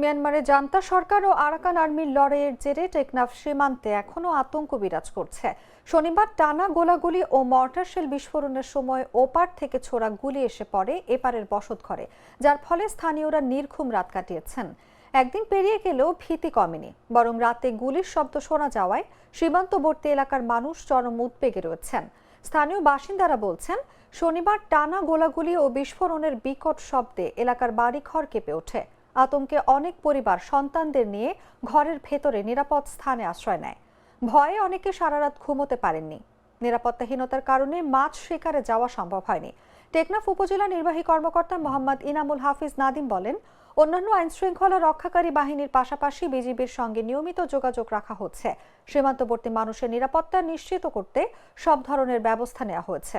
মিয়ানমারে জান্তা সরকার ও আরাকান আর্মির লড়াইয়ের জেরে টেকনাফ সীমান্তে এখনও আতঙ্ক বিরাজ করছে। শনিবার টানা গোলাগুলি ও মর্টার শেল বিস্ফোরণের সময় ওপার থেকে ছোড়া গুলি এসে পড়ে এপারের বসত ঘরে, যার ফলে স্থানীয়রা নির্ঘুম রাত কাটিয়েছেন। একদিন পেরিয়ে গেলেও ভীতি কমেনি, বরং রাতে গুলির শব্দ শোনা যাওয়ায় সীমান্তবর্তী এলাকার মানুষ চরম উদ্বেগে রয়েছেন। স্থানীয় বাসিন্দারা বলছেন, শনিবার টানা গোলাগুলি ও বিস্ফোরণের বিকট শব্দে এলাকার বাড়িঘর কেঁপে ওঠে। আতঙ্কে অনেক পরিবার সন্তানদের নিয়ে ঘরের ভেতরে নিরাপদ স্থানে আশ্রয় নেয়। ভয়ে অনেকে সারা রাত ঘুমোতে পারেননি। নিরাপত্তাহীনতার কারণে মাছ শিকারে যাওয়া সম্ভব হয়নি। টেকনাফ উপজেলা নির্বাহী কর্মকর্তা মোহাম্মদ ইনামুল হাফিজ নাদিম বলেন, অন্যান্য আইন শৃঙ্খলা রক্ষাকারী বাহিনীর পাশাপাশি বিজিবির সঙ্গে নিয়মিত যোগাযোগ রাখা হচ্ছে। সীমান্তবর্তী মানুষের নিরাপত্তা নিশ্চিত করতে সব ধরনের ব্যবস্থা নেওয়া হয়েছে।